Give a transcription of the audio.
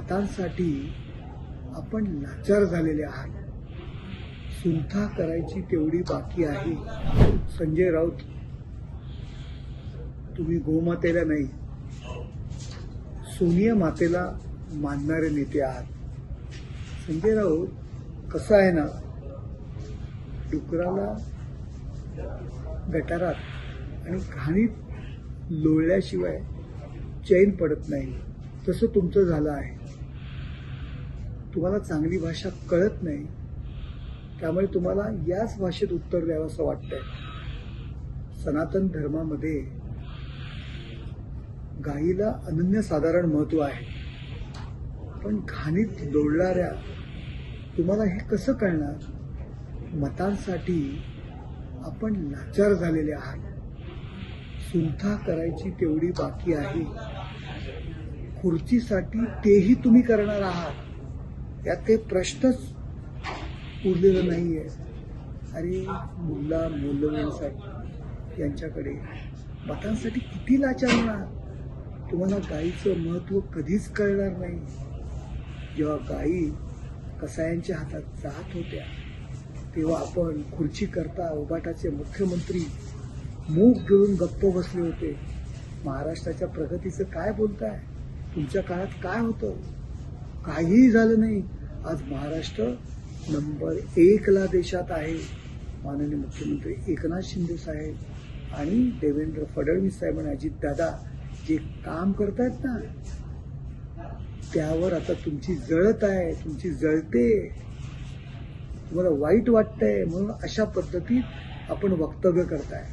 मतांसाठी आपण लाचार झालेले आहात. सुंथा करायची तेवढी बाकी आहे. संजय राऊत तुम्ही गोमातेला नाही. सोनिया मातेला मानणारे नेते आहात. संजय राऊत कसं आहे ना? डुकराला गटारात आणि घाणीत लोळल्याशिवाय चैन पडत नाही. तसं तुमचं झालं आहे. तुम्हाला चांगली भाषा कळत नाही त्यामुळे तुम्हाला याच भाषेत उत्तर द्यावं असं वाटतंय. सनातन धर्मामध्ये गायीला अनन्यसाधारण महत्त्व आहे. पण घाणीत लोळणाऱ्या तुम्हाला हे कसं कळणार? मतांसाठी आपण लाचार झालेले आहात. सुंथा करायची तेवढी बाकी आहे. खुर्चीसाठी तेही तुम्ही करणार आहात. यात काही प्रश्नच उरलेला नाही आहे आणि मुल्ला मौलवींसाठी यांच्याकडे मतांसाठी किती लाचारणार तुम्हाला गायीचं महत्त्व कधीच कळणार नाही. जेव्हा गायी कसायांच्या हातात जात होत्या तेव्हा आपण खुर्ची करता उबाटाचे मुख्यमंत्री मूग घेऊन गप्प बसले होते. महाराष्ट्राच्या प्रगतीचं काय बोलताय? तुमच्या काळात काय होतं? काहीही झालं नाही. आज महाराष्ट्र नंबर एकला देशात आहे. माननीय मुख्यमंत्री एकनाथ शिंदे साहेब आणि देवेंद्र फडणवीस साहेब आणि अजित दादा जे काम करतायत ना त्यावर आता तुमची जळत आहे तुमची जळते. तुम्हाला वाईट वाटतंय म्हणून अशा पद्धतीत आपण वक्तव्य करताय.